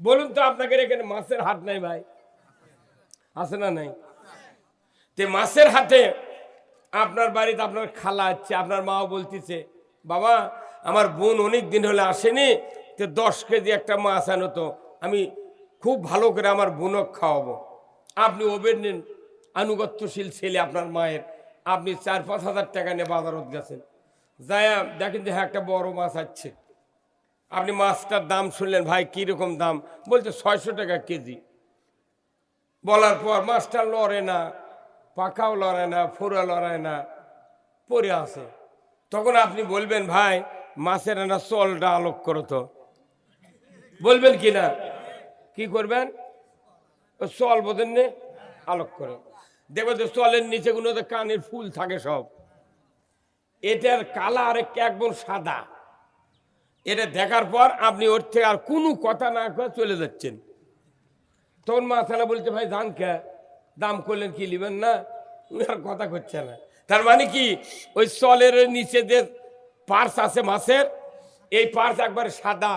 বলুন তো আপনাদের এখানে মাছের হাট নাই ভাই? আছে না নাই? তে মাছের হাটে আপনার বাড়িতে আপনার খালা আছে, আপনার মাও বলতেছে, বাবা, আমার বোন অনেক দিন হলে আসেনি, তো দশ কেজি একটা মাছ আনো তো, আমি খুব ভালো করে আমার বোনক খাওয়াবো। আপনি ওবেন নিন, আনুগত্যশীল ছেলে আপনার মায়ের। আপনি চার পাঁচ হাজার টাকা নিয়ে বাজারত গেছেন। যায়া দেখেন যে হ্যাঁ একটা বড় মাছ আছে। আপনি মাছটার দাম শুনলেন, ভাই, কীরকম দাম? বলছে, ছয়শো টাকা কেজি। বলার পর মাছটা লড়ে না পাকাও লড়ায় না ফোরা লড়ায় না পরে আছে। তখন আপনি বলবেন, ভাই, মাছের না চলটা আলোক করো তো। বলবেন কি না? কি করবেন? চল বোধেন আলোক করে। দেখবে তো চলের নিচে কোনো কানের ফুল থাকে সব। এটার কালার এক একদম সাদা। এটা দেখার পর আপনি ওর থেকে আর কোনো কথা না করে চলে যাচ্ছেন। তখন মাথালা বলছে, ভাই, দাম কে? দাম করলেন কি নেবেন না? উনি আর কথা করছে না। তার মানে কি, ওই চলের নিচে যে পার্স আছে মাছের, এই পার্স একবার সাদা।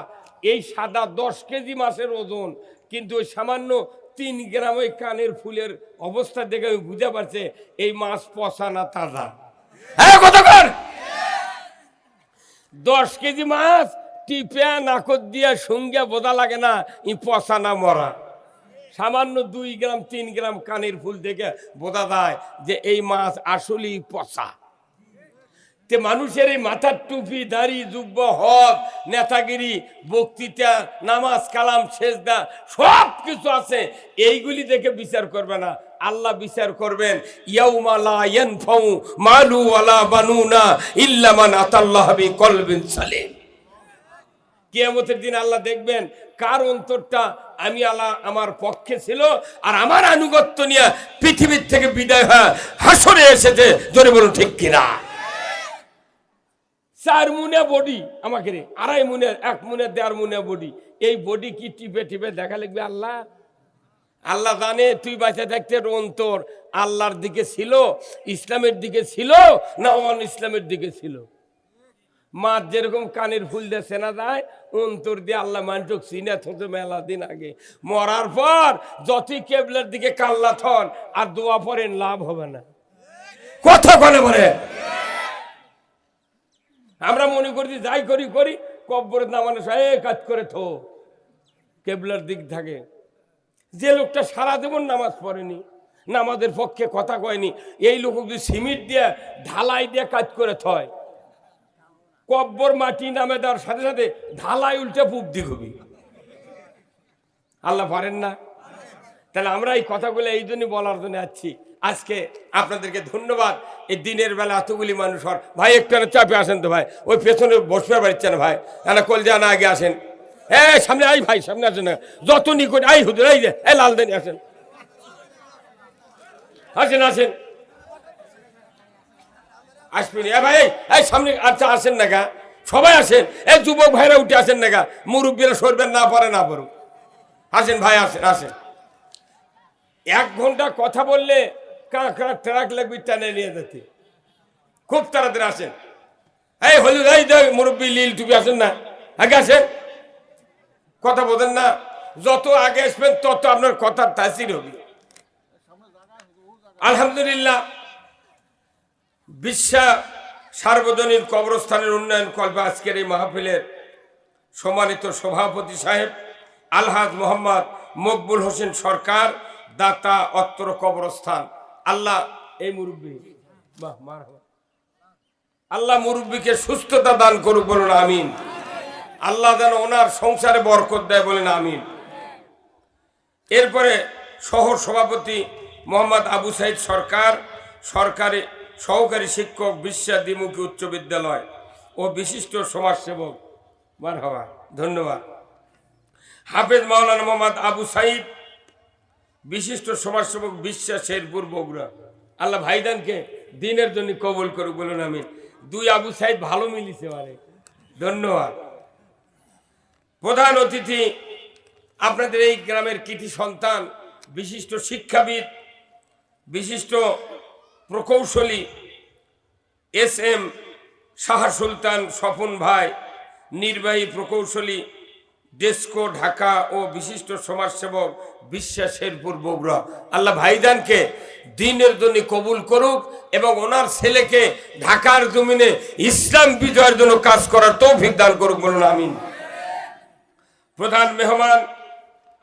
এই সাদা দশ কেজি মাছের ওজন, কিন্তু ওই সামান্য তিন গ্রাম ওই কানের ফুলের অবস্থা দেখে আমি বুঝতে পারছে, এই মাছ পচা না তাজা। হ্যাঁ কর! দশ কেজি মাছ টিপে নাকত দিয়া সঙ্গে বোঝা লাগে না, ই পচা না মরা। সামান্য দুই গ্রাম, তিন গ্রাম কানের ফুল দেখে বোঝা যায় যে এই মাছ আসলেই পচা। তে মানুষের এই মাথার টুপি, দাড়ি যুব্ব হক, নেতাগিরি, বক্তৃতা, নামাজ, কালাম, সেজদা, সব কিছু আছে। এইগুলি দেখে বিচার করবে না। আল্লাহ বিচার করবেন ইয়াউমালা মালু ওয়ালা বানুনা ইল্লা মান আতাল্লাহ কলবিন সালিম। কিয়ামতের দিন আল্লাহ দেখবেন কার অন্তরটা আমি আল্লাহ আমার পক্ষে ছিল আর আমার আনুগত্য নিয়ে পৃথিবীর থেকে বিদায় হয়ে হাসরে এসেছে। জোরে বলুন, ঠিক কিনা? চার মুনে বডি আমাকে রে, আড়াই মুনে, এক মুনে, দেড় মুনে বডি এই বডি কি টিপে টিপে দেখা লিখবে আল্লাহ? আল্লাহ জানে তুই বাঁচা থাকতে অন্তর আল্লাহর দিকে ছিল, ইসলামের দিকে ছিল না অন ইসলামের দিকে ছিল? মাছ যেরকম কানের ফুল দিয়ে সেনা যায় অন্তর দিয়ে আল্লাহ মানটুক সিনে থতে মেলা দিন আগে। মরার পর যতই কেবলের দিকে কাল্লা থন আর দোয়া পড়েন লাভ হবে না। কথা বলে বলে। আমরা মনে করি যাই করি করি, কব্বরের নামানো এ কাজ করে থো। কেবলার দিক থাকে। যে লোকটা সারা জীবন নামাজ পড়েনি, নামাজের পক্ষে কথা কয়নি, এই লোক যদি সিমেন্ট দিয়ে, ঢালাই দিয়ে কাজ করে থয় কব্বর মাটি নামে দেওয়ার সাথে সাথে ঢালাই উল্টে পুব দিক হবি। আল্লাহ পারেন না। তাহলে আমরা এই কথাগুলো এই জন্যই বলার জন্য আছি আজকে আপনাদেরকে ধন্যবাদ। এই দিনের বেলা এতগুলি মানুষ হর ভাই, একটু চাপে আসেন তো ভাই। ওই পেছনে বসবে পারছে না ভাই। না কলজা না আগে আসেন। হ্যাঁ সামনে আই ভাই, সামনে আসেন না। যত নিকট, আই হুজুর, এই এই লালদানি আসেন। আসেন আসেন। আসবেন এ ভাই, এই সামনে আচ্ছা আসেন না গা। সবাই আসেন। এই যুবক ভাইরা উঠে আসেন না গা। মুরব্বীরা সরবেন না, পারে না পারুক আসেন ভাই, আসেন আসেন। এক ঘণ্টা কথা বললে ট্রাক লাগবে টানে নিয়ে যেতে। খুব তাড়াতাড়ি আসেন। এই হলুদ, এই মুরব্বী, লীল টুপি আসেন না? আগে আসেন। কথা বলেন না। যত আগে আসবেন, তত আপনার কথার তাসির হবে। আলহামদুলিল্লাহ। বিশ্বা সার্বজনীন কবরস্থানের উন্নয়ন কল্পে আজকের এই মাহফিলের সম্মানিত সভাপতি সাহেব আলহাজ মোহাম্মদ মকবুল হোসেন সরকার, দাতা অত্তর কবরস্থান। আল্লাহ, এই মুরব্বী। আল্লাহ মুরব্বীকে সুস্থতা দান করুক বলুন, আমিন। আল্লাহ যেন ওনার সংসারে বরকত দেয় বলেন, আমিন। এরপরে শহর সভাপতি মোহাম্মদ আবু সাইদ সরকার, সরকারি সহকারী শিক্ষক বিশ্বা দ্বিমুখী উচ্চ বিদ্যালয় ও বিশিষ্ট সমাজসেবক। মান হওয়া। ধন্যবাদ। হাফেজ মাওলানা মোহাম্মদ আবু সাইদ, বিশিষ্ট সমাজসেবক বিশ্বা শেরপুর বগুড়া আল্লাহ ভাইদানকে দিনের জন্য কবল করুক বলুন আমি দুই আবু সাইদ ভালো মিলিছে মানে ধন্যবাদ। প্রধান অতিথি, আপনাদের এই গ্রামের কৃতি সন্তান, বিশিষ্ট শিক্ষাবিদ, বিশিষ্ট প্রকৌশলী এস এম শাহ সুলতান স্বপন ভাই, নির্বাহী প্রকৌশলী ডেস্কো, ঢাকা ও বিশিষ্ট সমাজসেবক বিশ্বাসেরপুর বগুড়া। আল্লাহ ভাইদানকে দিনের জন্য কবুল করুক এবং ওনার ছেলেকে ঢাকার জমিনে ইসলাম বিজয়ের জন্য কাজ করার তৌফিক দান করুক বলুন, আমিন। প্রধান মেহমান,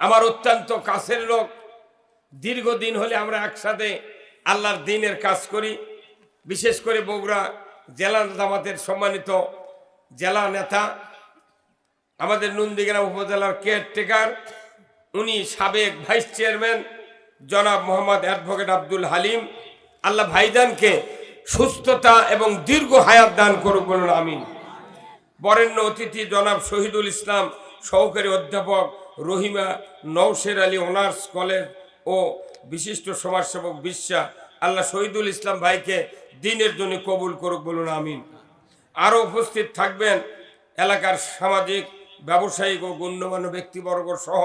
আমার অত্যন্ত কাছের লোক। দীর্ঘদিন হলে আমরা একসাথে আল্লাহর দিনের কাজ করি। বিশেষ করে বগুড়া জেলা জামাতের সম্মানিত জেলা নেতা, আমাদের নন্দীগ্রাম উপজেলার কেয়ারটেকার উনি সাবেক ভাইস চেয়ারম্যান জনাব মোহাম্মদ অ্যাডভোকেট আব্দুল হালিম। আল্লাহ ভাইজানকে সুস্থতা এবং দীর্ঘ হায়াত দান করুক বলুন, আমিন। বরেণ্য অতিথি জনাব শহীদুল ইসলাম, সহকারী অধ্যাপক রহিমা নৌশের আলী অনার্স কলেজ ও বিশিষ্ট সমাজসেবক বিশ্বা আল্লাহ শহীদুল ইসলাম ভাইকে দিনের জন্য কবুল করুক বলুন, আমিন। আরও উপস্থিত থাকবেন এলাকার সামাজিক, ব্যবসায়িক ও গণ্যমান্য ব্যক্তিবর্গ সহ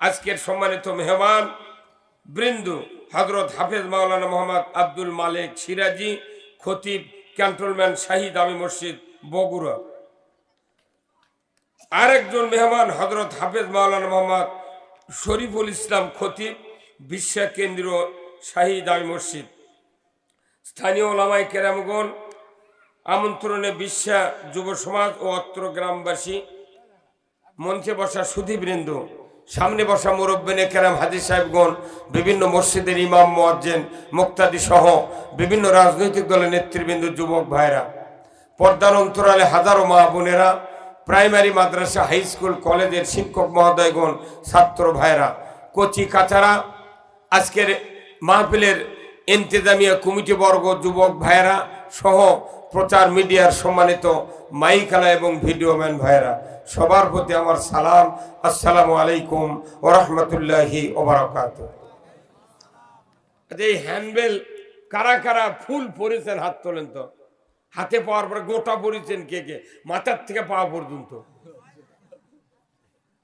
আজকের সম্মানিত মেহমান, বৃন্দু হজরত হাফেজ মাওলানা মোহাম্মদ আব্দুল মালিক সিরাজি, খতিব ক্যান্টনমেন্ট শাহিদ আমি মসজিদ, বগুড়া। আরেকজন মেহমান হজরত হাফেজ মাওলানা মোহাম্মদ শরীফুল ইসলাম খতিব বিশ্বা কেন্দ্রীয় শাহিদ আলী মসজিদ স্থানীয় ওলামাই কেরামগণ, আমন্ত্রণে বিশ্বা যুব সমাজ ও অত্র গ্রামবাসী, মঞ্চে বসা সুধীবৃন্দ, সামনে বসা মুরব্বেনে কেরাম হাজির সাহেবগণ, বিভিন্ন মসজিদের ইমাম, মোয়াজ্জেন, মুক্তাদি সহ বিভিন্ন রাজনৈতিক দলের নেতৃবৃন্দ, যুবক ভাইরা পর্দার অন্তরালে হাজারো মা বোনেরা, প্রাইমারি মাদ্রাসা, হাই স্কুল, কলেজের শিক্ষক মহোদয়গণ, ছাত্র ভাইরা কচি কাচারা আজকের মাহফিলের ইন্তেজামিয়া কমিটি বর্গ যুবক ভাইয়েরা সহ প্রচার মিডিয়ার সম্মানিত মাইকালা এবং ভিডিওম্যান ভাইয়েরা, সবার প্রতি আমার সালাম। আসসালামু আলাইকুম ও রহমতুল্লাহি ওবরাকাত এই হ্যান্ডবেল কারা কারা ফুল পরেছেন হাত তোলেন তো? হাতে পাওয়ার পরে গোটা পরেছেন কে কে? মাথার থেকে পাওয়া পর্যন্ত।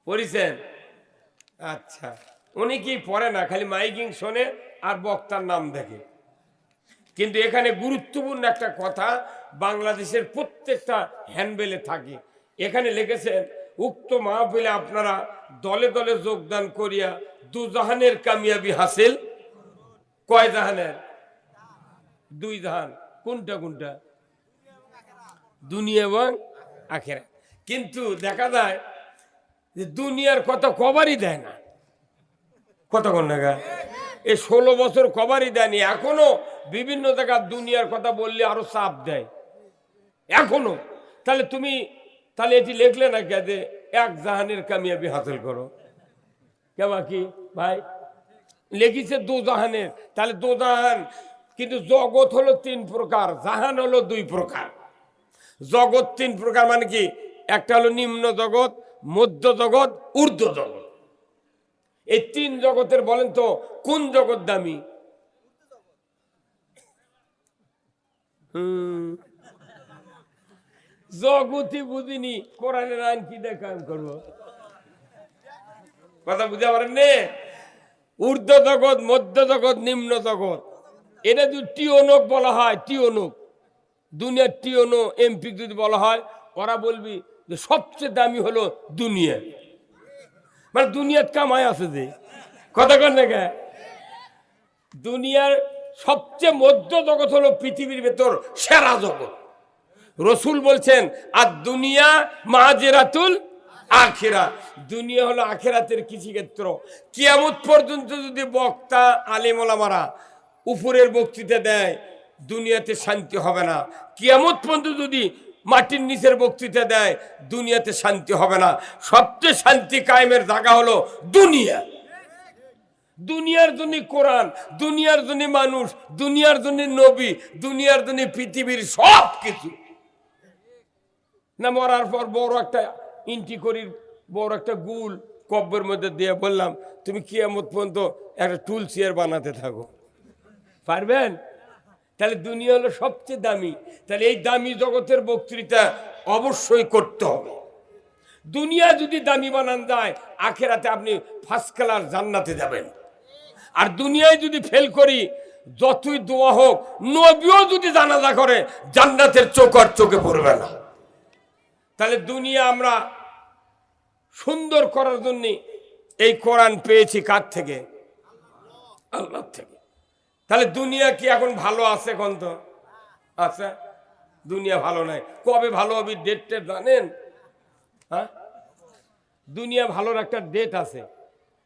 পরিছেন? আচ্ছা। উনি কি পড়ে না, খালি মাইকিং শোনে আর বক্তার নাম দেখে। কিন্তু এখানে গুরুত্বপূর্ণ একটা কথা, বাংলাদেশের প্রত্যেকটা হ্যান্ডবেলে থাকে। এখানে লিখেছেন, উক্ত মাহফিলে আপনারা দলে দলে যোগদান করিয়া দুজাহানের কামিয়াবি হাসিল। কয় জাহানের? দুই জাহান। কোনটা কোনটা? দুনিয়া এবং আখেরা কিন্তু দেখা যায় যে দুনিয়ার কথা কবারই দেয় না। কতক্ষণ টাকা এই ষোলো বছর কবারই দেয়নি, এখনও বিভিন্ন জায়গার দুনিয়ার কথা বললে আরও চাপ দেয়। এখনও। তাহলে তুমি, তাহলে এটি লিখলে না যে এক জাহানের কামিয়াবি হাসিল করো? কি? ভাই, লেগিছে দু জাহানের। তাহলে দু জাহান, কিন্তু জগৎ হলো তিন প্রকার, জাহান হলো দুই প্রকার। জগৎ তিন প্রকার মানে কি? একটা হলো নিম্ন জগৎ, মধ্য জগৎ, ঊর্ধ্ব জগৎ। এই তিন জগতের বলেন তো, কোন জগৎ দামি? হুম। জগতই বুঝিনি, কোরআনের আইন কি দেখান করব? কথা বুঝতে পারেন নে? ঊর্ধ্ব জগৎ, মধ্য জগৎ, নিম্ন জগৎ। এটা যদি টিওনক বলা হয়, টিওনক। দুনিয়ার টিওনো এমপি যদি বলা হয়, ওরা বলবি যে সবচেয়ে দামি হলো দুনিয়া। মানে দুনিয়ার কামাই আছে যে। কথা কন না দুনিয়ার সবচেয়ে মধ্য জগৎ হলো পৃথিবীর ভেতর সেরা জগৎ। রসুল বলছেন, আর দুনিয়া মাজেরাতুল আখেরা দুনিয়া হলো আখেরাতের কৃষিক্ষেত্র। কিয়ামত পর্যন্ত যদি বক্তা আলিমলামারা উপরের বক্তৃতা দেয়, দুনিয়াতে শান্তি হবে না। কিয়ামত পর্যন্ত যদি মাটির নিচের বক্তৃতা দেয়, দুনিয়াতে শান্তি হবে না। সবচেয়ে শান্তি কায়েমের জায়গা হলো দুনিয়া। দুনিয়ার জন্য কোরআন, দুনিয়ার জন্য মানুষ, দুনিয়ার জন্য নবী, দুনিয়ার জন্য পৃথিবীর সব কিছু না, মরার পর বড় একটা ইন্টি করি বড় একটা গুল কব্বের মধ্যে দিয়ে বললাম, তুমি কিয়ামত পর্যন্ত একটা টুল চেয়ার বানাতে থাকো। পারবেন? তাহলে দুনিয়া হলো সবচেয়ে দামি। তাহলে এই দামি জগতের বক্তৃতা অবশ্যই করতে হবে। দুনিয়া যদি দামি বানান যায়, আখেরাতে আপনি ফার্স্ট ক্লাস জান্নাতে যাবেন। আর দুনিয়ায় যদি ফেল করি, যতই দোয়া হোক, নবীও যদি জানাজা করে, জান্নাতের চোখ আর চোখে পড়বে না। তাহলে দুনিয়া আমরা সুন্দর করার জন্য এই কোরআন পেয়েছি কার থেকে? আল্লাহ থেকে। তাহলে দুনিয়া কি এখন ভালো আছে এখন তো? আচ্ছা দুনিয়া ভালো নাই। কবে ভালো হবে ডেটটা জানেন? হ্যাঁ? দুনিয়া ভালোর একটা ডেট আছে।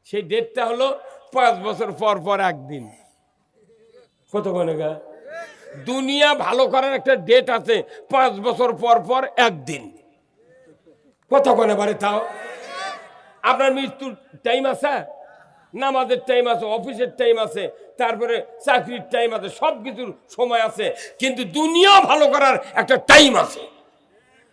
সেই ডেটটা হলো পাঁচ বছর পর পর একদিন। কত মনে গা দুনিয়া ভালো করার একটা ডেট আছে পাঁচ বছর পর পর একদিন। কতক্ষণে পারে তাও? আপনার মৃত্যুর টাইম আছে? নামাজের টাইম আছে, অফিসের টাইম আছে, তারপরে চাকরির টাইম আছে সব কিছুর সময় আছে। কিন্তু দুনিয়া ভালো করার একটা টাইম আছে।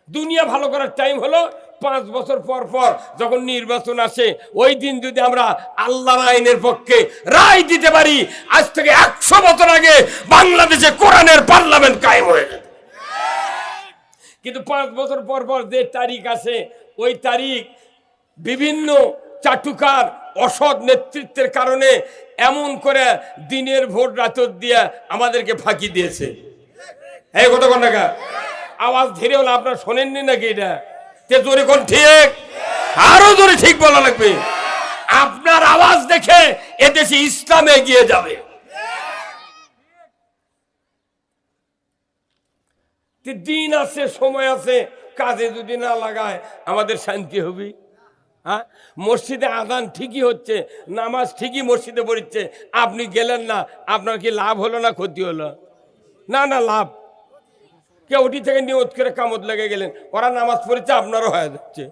দুনিয়া ভালো করার টাইম হলো পাঁচ বছর পর পর যখন নির্বাচন আসে, ওই দিন যদি আমরা আল্লাহর আইনের পক্ষে রায় দিতে পারি, আজ থেকে একশো বছর আগে বাংলাদেশে কোরআনের পার্লামেন্ট কায়েম হয়ে যেত। কিন্তু পাঁচ বছর পর পর যে তারিখ আসে, ওই তারিখ বিভিন্ন চাটুকার অসৎ নেতৃত্বের কারণে এমন করে দিনের ভোট রাতর দিয়ে আমাদেরকে ফাঁকি দিয়েছে। এই কত টাকা আওয়াজ ধীরে হলো আপনারা শোনেননি নাকি এটা? তে জোরে কোন ঠিক? আরও জোরে ঠিক বলা লাগবে। আপনার আওয়াজ দেখে এদেশে ইসলাম এগিয়ে যাবে। দিন আছে, সময় আছে, কাজে যদি না লাগায় আমাদের শান্তি হবে। হ্যাঁ? মসজিদে আদান ঠিকই হচ্ছে, নামাজ ঠিকই মসজিদে পড়িচ্ছে, আপনি গেলেন না, আপনার কি লাভ হলো না ক্ষতি হলো? না না, লাভ। কে ওটি থেকে নিয়ত করে কামত লেগে গেলেন, ওরা নামাজ পড়েছে, আপনারও হয়ে যাচ্ছে।